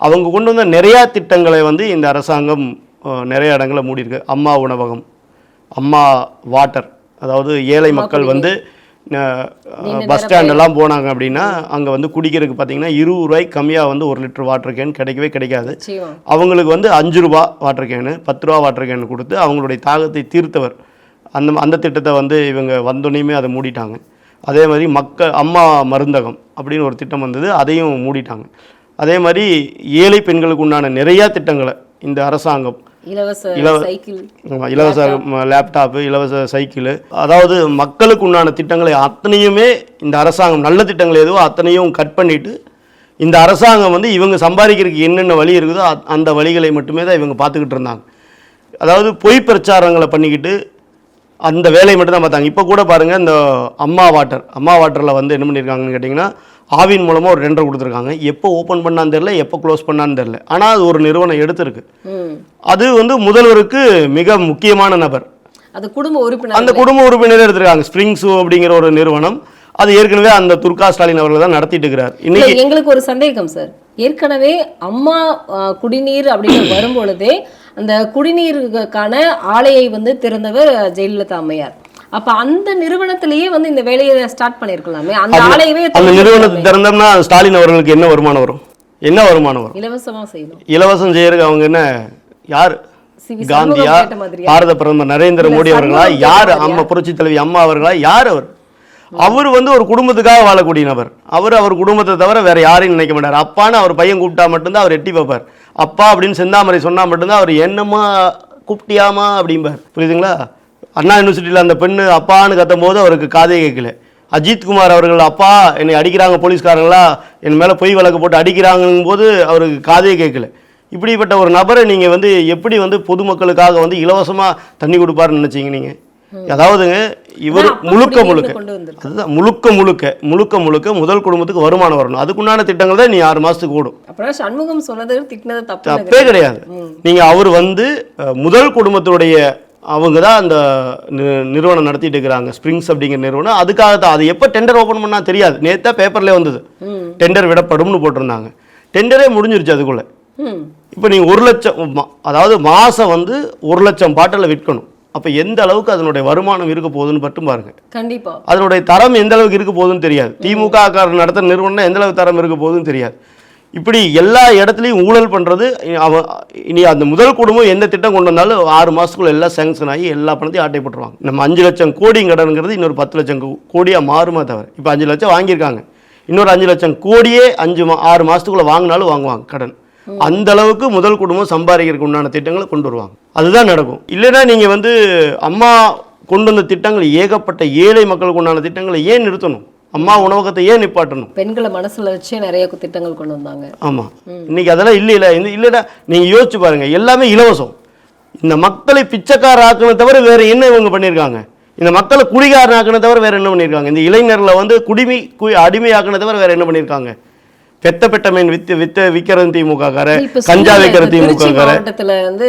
அவங்க கொண்டு வந்த நிறையா திட்டங்களை வந்து இந்த அரசாங்கம் நிறைய இடங்களில் மூடியிருக்கு. அம்மா உணவகம் அம்மா வாட்டர் அதாவது ஏழை மக்கள் வந்து பஸ் ஸ்டாண்டெல்லாம் போனாங்க அப்படின்னா அங்கே வந்து குடிக்கிறதுக்கு பார்த்தீங்கன்னா இருபது ரூபாய்க்கு கம்மியாக வந்து ஒரு லிட்டர் வாட்டர் கேன் கிடைக்கவே கிடைக்காது. அவங்களுக்கு வந்து அஞ்சு ரூபா வாட்டர் கேனு பத்து ரூபா வாட்டர் கேனு கொடுத்து அவங்களுடைய தாகத்தை தீர்த்தவர். அந்த அந்த திட்டத்தை வந்து இவங்க வந்தோடனையுமே அதை மூடிட்டாங்க. அதே மாதிரி மக்கள் அம்மா மருந்தகம் அப்படின்னு ஒரு திட்டம் வந்தது அதையும் மூடிட்டாங்க. அதே மாதிரி ஏழை பெண்களுக்கு உண்டான நிறையா திட்டங்களை இந்த அரசாங்கம் இலவச இலவச லேப்டாப்பு இலவச சைக்கிள். அதாவது மக்களுக்கு உண்டான திட்டங்களை அத்தனையுமே இந்த அரசாங்கம் நல்ல திட்டங்கள் எதுவோ அத்தனையும் கட் பண்ணிட்டு இந்த அரசாங்கம் வந்து இவங்க சம்பாதிக்கிறதுக்கு என்னென்ன வழி இருக்குதோ அந்த வழிகளை மட்டுமே தான் இவங்க பார்த்துக்கிட்டு இருந்தாங்க. அதாவது பொய் பிரச்சாரங்களை பண்ணிக்கிட்டு அந்த வேலையை மட்டும் தான் பார்த்தாங்க. இப்போ கூட பாருங்கள் இந்த அம்மா வாட்டர் அம்மா வாட்டரில் வந்து என்ன பண்ணியிருக்காங்கன்னு கேட்டிங்கன்னா ஆவின் மூலமாக ஒரு டெண்டர் கொடுத்துருக்காங்க. எப்போ ஓப்பன் பண்ணான்னு தெரில எப்போ க்ளோஸ் பண்ணான்னு தெரில ஆனால் அது ஒரு நிறுவனம் எடுத்திருக்கு. அது வந்து முதல்வருக்கு மிக முக்கியமான நபர். அது குடும்ப உறுப்பினர். அந்த குடும்ப உறுப்பினர் எடுத்திருக்காங்க. ஸ்ப்ரிங்ஸு அப்படிங்கிற ஒரு நிறுவனம். அது ஏற்கனவே அந்த துர்கா ஸ்டாலின் அவர்கள் தான் நடத்திட்டு இருக்கிறார். இன்னைக்கு எங்களுக்கு ஒரு சந்தேகம் சார் ஏற்கனவே அம்மா குடிநீர் அப்படின்னு வரும்பொழுதே அந்த குடிநீருக்கான ஆலையை வந்து திறந்தவர் ஜெயலலிதா அம்மையார். அப்ப அந்த நிறுவனத்திலேயே வந்து இந்த வேலையை ஸ்டார்ட் பண்ணிருக்கலாமே அந்த ஆலையவே அந்த நிறுவனத்தை. திறந்தோம்னா ஸ்டாலின் அவர்களுக்கு என்ன வருமானம் வரும்? என்ன வருமானம் வரும்? இலவசமா செய்யணும். இலவசம் செய்யறதுக்கு அவங்க என்ன யார். காந்தியா? பாரத பிரதமர் நரேந்திர மோடி அவர்களா? யார்? அம்மா புரட்சி தலைவி அம்மா அவர்களா? யார் அவர்? அவர் வந்து ஒரு குடும்பத்துக்காக வாழக்கூடிய நபர். அவர் அவர் குடும்பத்தை தவிர வேற யாரையும் நினைக்க மாட்டார். அப்பான்னு அவர் பையன் கூப்பிட்டா மட்டும்தான் அவர் எட்டி பார்ப்பார். அப்பா அப்படின்னு செந்தாமரை சொன்னால் மட்டும்தான் அவர் என்னம்மா கூப்பிட்டியாமா அப்படிம்பார். புரியுதுங்களா? அண்ணா யூனிவர்சிட்டியில் அந்த பெண்ணு அப்பான்னு கத்தும் போது அவருக்கு காதே கேட்கல. அஜித் குமார் அவர்கள் அப்பா என்னை அடிக்கிறாங்க போலீஸ்காரங்களா என் மேலே பொய் வழக்கு போட்டு அடிக்கிறாங்கங்கும் போது அவருக்கு காதே கேட்கல. இப்படிப்பட்ட ஒரு நபரை நீங்கள் வந்து எப்படி வந்து பொதுமக்களுக்காக வந்து இலவசமாக தண்ணி கொடுப்பாருன்னு நினச்சிங்க நீங்கள் அதாவதுங்க இவர் முழுக்க முழுக்க. அதுதான் முழுக்க முழுக்க முழுக்க முழுக்க முதல் குடும்பத்துக்கு வருமானம் வரணும். அதுக்குண்டான திட்டங்கள் தான் நீ ஆறு மாதத்துக்கு ஓடும். அப்புறம் சண்முகம் சொன்னது திட்டினது தப்பு தப்பே கிடையாது. நீங்கள் அவர் வந்து முதல் குடும்பத்துடைய அவங்க தான் அந்த நிறுவனம் நடத்திட்டு இருக்கிறாங்க. ஸ்ப்ரிங்ஸ் அப்படிங்கிற நிறுவனம். அதுக்காக தான் அது எப்போ டெண்டர் ஓப்பன் பண்ணால் தெரியாது. நேத்தா பேப்பர்லேயே வந்தது. டெண்டர் விடப்படும்னு போட்டிருந்தாங்க. டெண்டரே முடிஞ்சிருச்சு அதுக்குள்ளே. இப்போ நீங்கள் ஒரு லட்சம் அதாவது மாதம் வந்து ஒரு லட்சம் பாட்டில் விற்கணும். அப்போ எந்த அளவுக்கு அதனுடைய வருமானம் இருக்க போகுதுன்னு மட்டும் பாருங்க. கண்டிப்பா. அதனுடைய தரம் எந்த அளவுக்கு இருக்க போகுதுன்னு தெரியாது. திமுக காரர் நடத்துகிற நிறுவனம் எந்த அளவுக்கு தரம் இருக்க போகுதுன்னு தெரியாது. இப்படி எல்லா இடத்துலையும் ஊழல் பண்ணுறது அவன் இனி அந்த முதல் குடும்பம் எந்த திட்டம் கொண்டு வந்தாலும் ஆறு மாதத்துக்குள்ள எல்லாம் சேங்ஷன் ஆகி எல்லா பணத்தையும் ஆட்டை போட்டுருவாங்க. நம்ம அஞ்சு லட்சம் கோடி கடனுங்கிறது இன்னொரு பத்து லட்சம் கோ- கோடியா மாறுமா தவிர. இப்போ அஞ்சு லட்சம் வாங்கியிருக்காங்க. இன்னொரு அஞ்சு லட்சம் கோடியே அஞ்சு மா ஆறு மாதத்துக்குள்ள வாங்கினாலும் வாங்குவாங்க கடன். அந்த அளவுக்கு முதல் குடும்பம் சம்பாதிக்கிறதுக்கு உண்டான திட்டங்களை கொண்டு வருவாங்க. அதுதான் நடக்கும். இல்லைன்னா நீங்கள் வந்து அம்மா கொண்டு வந்த திட்டங்கள் ஏகப்பட்ட ஏழை மக்களுக்கு உண்டான திட்டங்களை ஏன் நிறுத்தணும்? அம்மா உணவகத்தை ஏன் நிப்பாட்டணும்? பெண்களை மனசுல வச்சே நிறைய திட்டங்கள் கொண்டு வந்தாங்க. ஆமாம் இன்னைக்கு அதெல்லாம் இல்லை இல்லை இல்லைடா நீங்கள் யோசிச்சு பாருங்க. எல்லாமே இலவசம். இந்த மக்களை பிச்சைக்கார ஆக்கின தவிர வேற என்ன இவங்க பண்ணியிருக்காங்க? இந்த மக்களை குடிகாரன் ஆக்கின தவிர வேற என்ன பண்ணியிருக்காங்க? இந்த இளைஞர்களை வந்து குடிமை கு அடிமையாக்கின தவிர வேற என்ன பண்ணியிருக்காங்க? பெத்த பெட்ட மீன் வித்து வித்து விற்கிறது திமுக கஞ்சா திருச்சி திமுக மாவட்டத்துல வந்து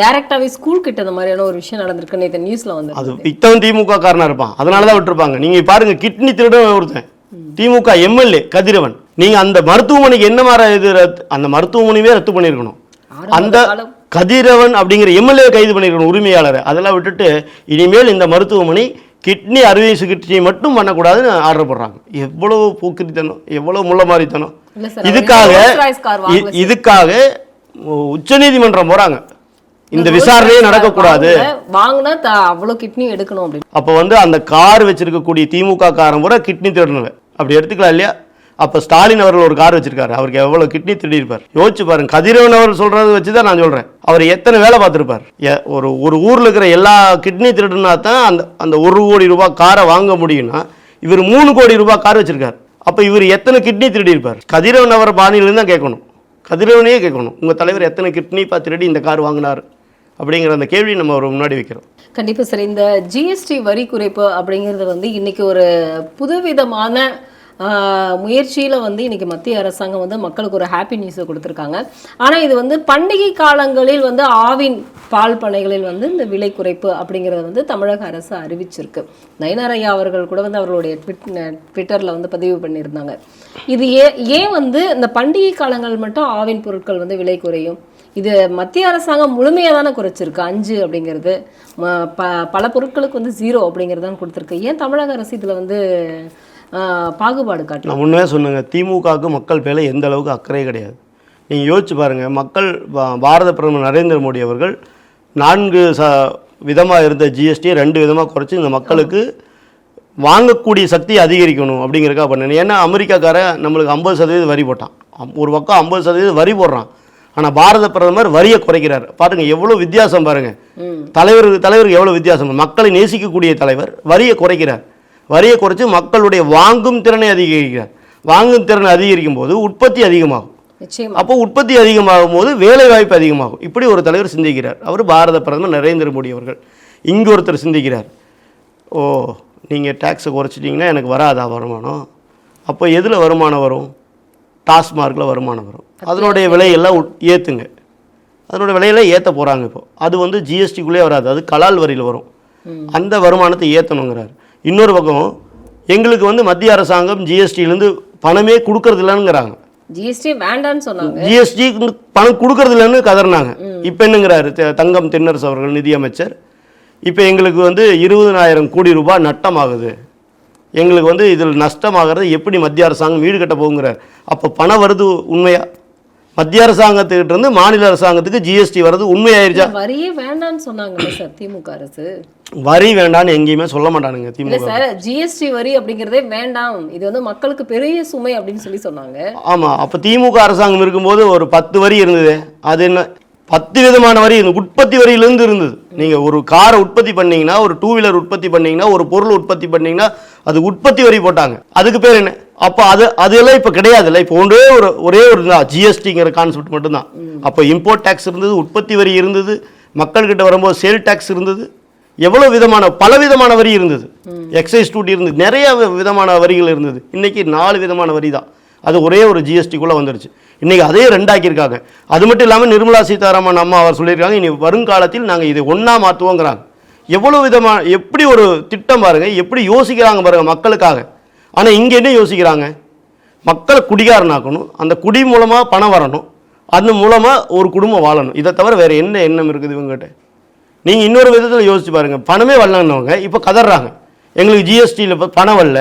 டைரக்டாவே ஸ்கூல் கிட்ட இந்த மாதிரியான ஒரு விஷயம் நடந்திருக்கு. நேற்று நியூஸ்ல வந்து அது வித்தவன் திமுக காரனா இருப்பான். அதனால தான் விட்டுருப்பாங்க. நீங்க பாருங்க கிட்னி திருடன் ஒருத்தன். திமுக எம்எல்ஏ கதிரவன். நீங்க அந்த மருத்துவமனைக்கு என்ன மாதிரி இது அந்த மருத்துவமனையே ரத்து பண்ணியிருக்கணும். அந்த. கதிரவன் அப்படிங்கிற எம்எல்ஏ கைது பண்ணியிருக்கணும் உரிமையாளரை. அதெல்லாம் விட்டுட்டு இனிமேல் இந்த மருத்துவமனை கிட்னி அறுவை சிகிச்சை மட்டும் பண்ணக்கூடாதுன்னு ஆர்டர் போடுறாங்க. எவ்வளவு போக்கிரித்தனம் எவ்வளவு சார், அவர் இதுக்காக. இதுக்காக உச்சநீதிமன்றம் போறாங்க. இந்த விசாரணையே நடக்கக்கூடாது. வாங்கினா அவ்வளவு கிட்னி எடுக்கணும் அப்போ வந்து அந்த கார் வச்சிருக்கக்கூடிய திமுக காரன் பூரா கிட்னி திருடுனவன் அப்படி எடுத்துக்கலாம் இல்லையா? அப்போ ஸ்டாலின் அவர்கள் ஒரு கார் வச்சிருக்காரு. அவருக்கு எவ்வளோ கிட்னி திருடியிருப்பார். யோசிச்சு பாருங்க. கதிரவன் அவர் சொல்றது வச்சு தான் நான் சொல்றேன். அவர் எத்தனை வேலை பார்த்துருப்பார். ஒரு ஒரு ஊரில் இருக்கிற எல்லா கிட்னி திருடுனா தான் அந்த அந்த ஒரு கோடி ரூபாய் காரை வாங்க முடியும்னா இவர் மூணு கோடி ரூபாய் கார் வச்சிருக்காரு. அப்போ இவர் எத்தனை கிட்னி திருடியிருப்பார்? கதிரவன் அவர் பாணியிலேருந்து தான் கேட்கணும். கதிரவனையே கேட்கணும். உங்கள் தலைவர் எத்தனை கிட்னி பார்த்து திருடி இந்த கார் வாங்கினார்? அப்படிங்கிற அந்த கேள்வி நம்ம ஒரு முன்னாடி வைக்கிறோம். கண்டிப்பாக சார். இந்த ஜிஎஸ்டி வரி குறைப்பு அப்படிங்கிறது வந்து இன்னைக்கு ஒரு புதுவிதமான முயற்சியில் வந்து இன்னைக்கு மத்திய அரசாங்கம் வந்து மக்களுக்கு ஒரு ஹாப்பி நியூஸை கொடுத்துருக்காங்க. ஆனால் இது வந்து பண்டிகை காலங்களில் வந்து ஆவின் பால் பண்ணைகளில் வந்து இந்த விலை குறைப்பு அப்படிங்கிறத வந்து தமிழக அரசு அறிவிச்சிருக்கு. நயனாரையா அவர்கள் கூட வந்து அவர்களுடைய ட்விட் ட்விட்டரில் வந்து பதிவு பண்ணியிருந்தாங்க. இது ஏன் ஏன் வந்து இந்த பண்டிகை காலங்கள் மட்டும் ஆவின் பொருட்கள் வந்து விலை குறையும்? இது மத்திய அரசாங்கம் முழுமையாக தானே குறைச்சிருக்கு? அஞ்சு அப்படிங்கிறது. ப பல பொருட்களுக்கு வந்து ஜீரோ அப்படிங்கிறது தான் கொடுத்துருக்கு. ஏன் தமிழக அரசு இதில் வந்து பாகுபாடு காட்டலாம் நான் முன்னே சொன்னேங்க திமுகவுக்கு மக்கள் மேலே எந்த அளவுக்கு அக்கறை கிடையாது. நீங்கள் யோசிச்சு பாருங்கள் மக்கள் பாரத பிரதமர் நரேந்திர மோடி அவர்கள் நான்கு ச விதமாக இருந்த ஜிஎஸ்டியை ரெண்டு விதமாக குறைச்சி இந்த மக்களுக்கு வாங்கக்கூடிய சக்தி அதிகரிக்கணும் அப்படிங்கிறக்கா பண்ணேன். ஏன்னா அமெரிக்காக்காரன் நம்மளுக்கு ஐம்பது சதவீதம் வரி போட்டான். ஒரு பக்கம் ஐம்பது சதவீதம் வரி போடுறான். ஆனால் பாரத பிரதமர் வரியை குறைக்கிறார். பாருங்க எவ்வளோ வித்தியாசம் பாருங்க. தலைவருக்கு தலைவருக்கு எவ்வளோ வித்தியாசம். மக்களை நேசிக்கக்கூடிய தலைவர் வரியை குறைக்கிறார். வரியை குறைச்சு மக்களுடைய வாங்கும் திறனை அதிகரிக்கிறார் வாங்கும் திறனை அதிகரிக்கும் போது உற்பத்தி அதிகமாகும். அப்போ உற்பத்தி அதிகமாகும் போது வேலை வாய்ப்பு அதிகமாகும். இப்படி ஒரு தலைவர் சிந்திக்கிறார். அவர் பாரத பிரதமர் நரேந்திர மோடி அவர்கள். இங்கே ஒருத்தர் சிந்திக்கிறார். ஓ நீங்கள் டேக்ஸை குறைச்சிட்டிங்கன்னா எனக்கு வராதா வருமானம்? அப்போ எதில் வருமானம் வரும்? டாஸ்மார்க்கில் வருமானம் வரும். அதனுடைய விலையெல்லாம் ஏற்றுங்க அதனோட விலையெல்லாம் ஏற்ற போகிறாங்க இப்போ. அது வந்து ஜிஎஸ்டிக்குள்ளே வராது. அது கலால் வரியில் வரும். அந்த வருமானத்தை ஏற்றணுங்கிறார் இன்னொரு பக்கம் எங்களுக்கு வந்து மத்திய அரசாங்கம் ஜிஎஸ்டியிலேருந்து பணமே கொடுக்கறது இல்லைங்கிறாங்க ஜிஎஸ்டி வேண்டான்னு சொன்னாங்க. ஜிஎஸ்டி பணம் கொடுக்கறது இல்லைன்னு கதறினாங்க இப்போ என்னங்கிறாரு தங்கம் தென்னரசு அவர்கள் நிதியமைச்சர். இப்போ எங்களுக்கு வந்து இருபதனாயிரம் கோடி ரூபாய் நட்டமாகுது. எங்களுக்கு வந்து இதில் நஷ்டமாகிறது எப்படி மத்திய அரசாங்கம் ஈடு கட்ட போகுங்கிறார் அப்போ பணம் வருது உண்மையா? மத்திய அரசாங்கத்துக்கிட்ட இருந்து மாநில அரசாங்கத்துக்கு ஜிஎஸ்டி வர்றது உண்மையாயிருச்சா? வரியே வேண்டான்னு சொன்னாங்கல்ல சார் திமுக அரசு. வரி வேண்டான்னு எங்கேயுமே சொல்ல மாட்டானுங்க இல்ல திமுக சார் ஜிஎஸ்டி வரி அப்படிங்கிறதே வேண்டாம். இது வந்து மக்களுக்கு பெரிய சுமை அப்படின்னு சொல்லி சொன்னாங்க. ஆமாம் அப்போ திமுக அரசாங்கம் இருக்கும்போது ஒரு பத்து வரி இருந்தது. அது என்ன பத்து விதமான வரி இருந்தது உற்பத்தி வரியிலேருந்து இருந்தது. நீங்கள் ஒரு காரை உற்பத்தி பண்ணீங்கன்னா ஒரு டூ வீலர் உற்பத்தி பண்ணீங்கன்னா ஒரு பொருள் உற்பத்தி பண்ணீங்கன்னா அது உற்பத்தி வரி போட்டாங்க. அதுக்கு பேர் என்ன? அப்போ அது அதெல்லாம் இப்போ கிடையாதுல்ல. இப்போ ஒன்றே ஒரு ஒரே ஒரு தான் ஜிஎஸ்டிங்கிற கான்செப்ட் மட்டும்தான். அப்போ இம்போர்ட் டேக்ஸ் இருந்தது உற்பத்தி வரி இருந்தது மக்கள்கிட்ட வரும்போது சேல் டேக்ஸ் இருந்தது. எவ்வளோ விதமான பல விதமான வரி இருந்தது. எக்ஸைஸ் டூட்டி இருந்தது. நிறைய வி- விதமான வரிகள் இருந்தது. இன்றைக்கி நாலு விதமான வரி தான் அது ஒரே ஒரு ஜிஎஸ்டிக்குள்ளே வந்துருச்சு. இன்றைக்கி அதே ரெண்டாக்கியிருக்காங்க. அது மட்டும் இல்லாமல் நிர்மலா சீதாராமன் அம்மா அவர் சொல்லியிருக்காங்க இனி வருங்காலத்தில் நாங்கள் இதை ஒன்றா மாற்றுவோங்கிறாங்க எவ்வளோ விதமான எப்படி ஒரு திட்டம் பாருங்கள் எப்படி யோசிக்கிறாங்க பாருங்கள் மக்களுக்காக. ஆனால் இங்கே என்ன யோசிக்கிறாங்க? மக்களை குடிகாரனாக்கணும். அந்த குடி மூலமாக பணம் வரணும். அது மூலமாக ஒரு குடும்பம் வாழணும். இதை தவிர வேறு என்ன எண்ணம் இருக்குது இவங்ககிட்ட? நீங்கள் இன்னொரு விதத்தில் யோசிச்சு பாருங்க. பணமே வரலன்னவங்க இப்போ கதறாங்க எங்களுக்கு ஜிஎஸ்டியில் பணம் வரல.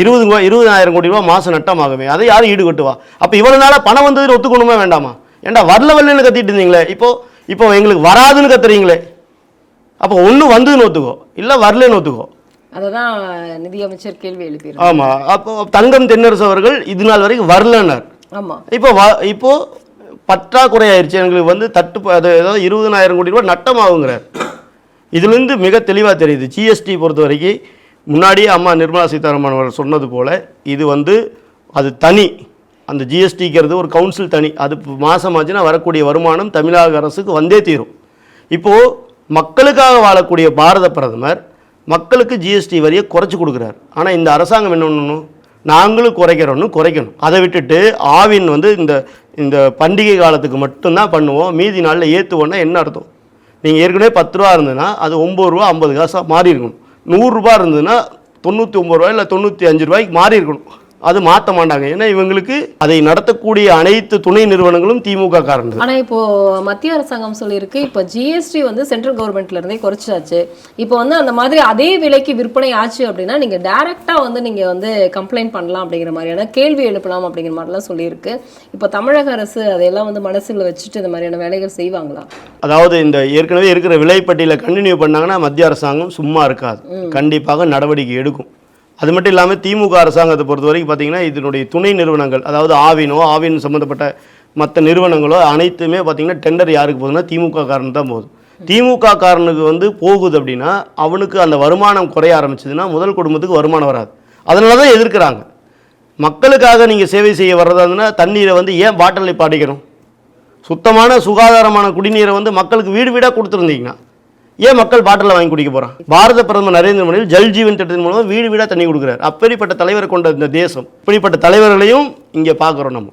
இருபது ரூபா இருபதாயிரம் கோடி ரூபா மாதம் நட்டமாகுமே. அதை யாரும் ஈடுகட்டுவா? அப்போ இவ்வளோ நாளாக பணம் வந்ததுன்னு ஒத்துக்கணுமா வேண்டாமா? ஏன்டா வரல வரலன்னு கத்திட்டு இருந்தீங்களே? இப்போ இப்போ எங்களுக்கு வராதுன்னு கத்துறீங்களே? அப்போ ஒன்று வந்ததுன்னு ஒத்துக்கோ. இல்லை வரலன்னு ஒத்துக்கோ. அததான் நிதியமைச்சர் கேள்வி எழுப்பியிருந்தார். ஆமாம் அப்போ தங்கம் தென்னரசு அவர்கள் இது நாள் வரைக்கும் வரலன்னார். ஆமா. இப்போ வ இப்போ பற்றாக்குறை ஆயிடுச்சு எங்களுக்கு வந்து தட்டு அது ஏதாவது இருபதனாயிரம் கோடி ரூபாய் நட்டமாகுங்கிறார். இதுலேருந்து மிக தெளிவாக தெரியுது. ஜிஎஸ்டி பொறுத்த வரைக்கும் முன்னாடியே அம்மா நிர்மலா சீதாராமன் அவர் சொன்னது போல் இது வந்து அது தனி. அந்த ஜிஎஸ்டிங்கிறது ஒரு கவுன்சில் தனி. அது மாதமாச்சுன்னா வரக்கூடிய வருமானம் தமிழக அரசுக்கு வந்தே தீரும். இப்போது மக்களுக்காக வாழக்கூடிய பாரத பிரதமர் மக்களுக்கு ஜிஎஸ்டி வரியை குறைச்சி கொடுக்குறாரு. ஆனால் இந்த அரசாங்கம் என்ன பண்ணணும் நாங்களும் குறைக்கிறோன்னு குறைக்கணும். அதை விட்டுட்டு ஆவின் வந்து இந்த இந்த பண்டிகை காலத்துக்கு மட்டும்தான் பண்ணுவோம். மீதி நாளில் ஏற்றுவோன்னா என்ன அர்த்தம்? நீங்கள் ஏற்கனவே பத்து ரூபா இருந்ததுன்னா அது ஒம்பது ரூபா ஐம்பது காசாக மாறி இருக்கணும் நூறுரூபா இருந்ததுன்னா தொண்ணூற்றி ஒம்பது ரூபாய் இல்லை தொண்ணூற்றி அஞ்சு ரூபாய்க்கு மாறி இருக்கணும் அது மாற்ற மாட்டாங்க. ஏன்னா இவங்களுக்கு அதை நடத்தக்கூடிய அனைத்து துணை நிறுவனங்களும் திமுக காரர்கள் ஆனா இப்போ மத்திய அரசாங்கம் சொல்லியிருக்கு இப்போ ஜிஎஸ்டி வந்து சென்ட்ரல் கவர்மெண்ட்ல இருந்தே குறைச்சாச்சு. இப்போ வந்து அந்த மாதிரி அதே விலைக்கு விற்பனை ஆச்சு அப்படின்னா நீங்க டைரக்டா வந்து நீங்க வந்து கம்ப்ளைண்ட் பண்ணலாம் அப்படிங்கிற மாதிரியான கேள்வி எழுப்பலாம் அப்படிங்கிற மாதிரிலாம் சொல்லியிருக்கு. இப்போ தமிழக அரசு அதையெல்லாம் வந்து மனசுல வச்சுட்டு இந்த மாதிரியான வேலைகள் செய்வாங்களா? அதாவது இந்த ஏற்கனவே இருக்கிற விலைப்பட்டியலை கண்டினியூ பண்ணாங்கன்னா மத்திய அரசாங்கம் சும்மா இருக்காது. கண்டிப்பாக நடவடிக்கை எடுக்கும். அது மட்டும் இல்லாமல் திமுக அரசாங்கத்தை பொறுத்த வரைக்கும் பார்த்தீங்கன்னா இதனுடைய துணை நிறுவனங்கள் அதாவது ஆவினோ ஆவின் சம்மந்தப்பட்ட மற்ற நிறுவனங்களோ அனைத்துமே பார்த்தீங்கன்னா டெண்டர் யாருக்கு போகுதுன்னா திமுக காரன் தான் போகுது. திமுக காரனுக்கு வந்து போகுது அப்படின்னா அவனுக்கு அந்த வருமானம் குறைய ஆரம்பிச்சதுன்னா முதல் குடும்பத்துக்கு வருமானம் வராது. அதனால தான் எதிர்க்கிறாங்க. மக்களுக்காக நீங்கள் சேவை செய்ய வர்றதா இருந்ததுன்னா தண்ணீரை வந்து ஏன் பாட்டிலில் பாடிக்கணும் சுத்தமான சுகாதாரமான குடிநீரை வந்து மக்களுக்கு வீடு வீடாக கொடுத்துருந்தீங்கன்னா ஏன் மக்கள் பாட்டில் வாங்கி குடிக்க போகிறான் பாரத பிரதமர் நரேந்திர மோடி ஜல் ஜீவன் திட்டத்தின் மூலமாக வீடு வீடாக தண்ணி கொடுக்குறாரு. அப்படிப்பட்ட தலைவரை கொண்ட இந்த தேசம் இப்படிப்பட்ட தலைவர்களையும் இங்கே பார்க்குறோம் நம்ம.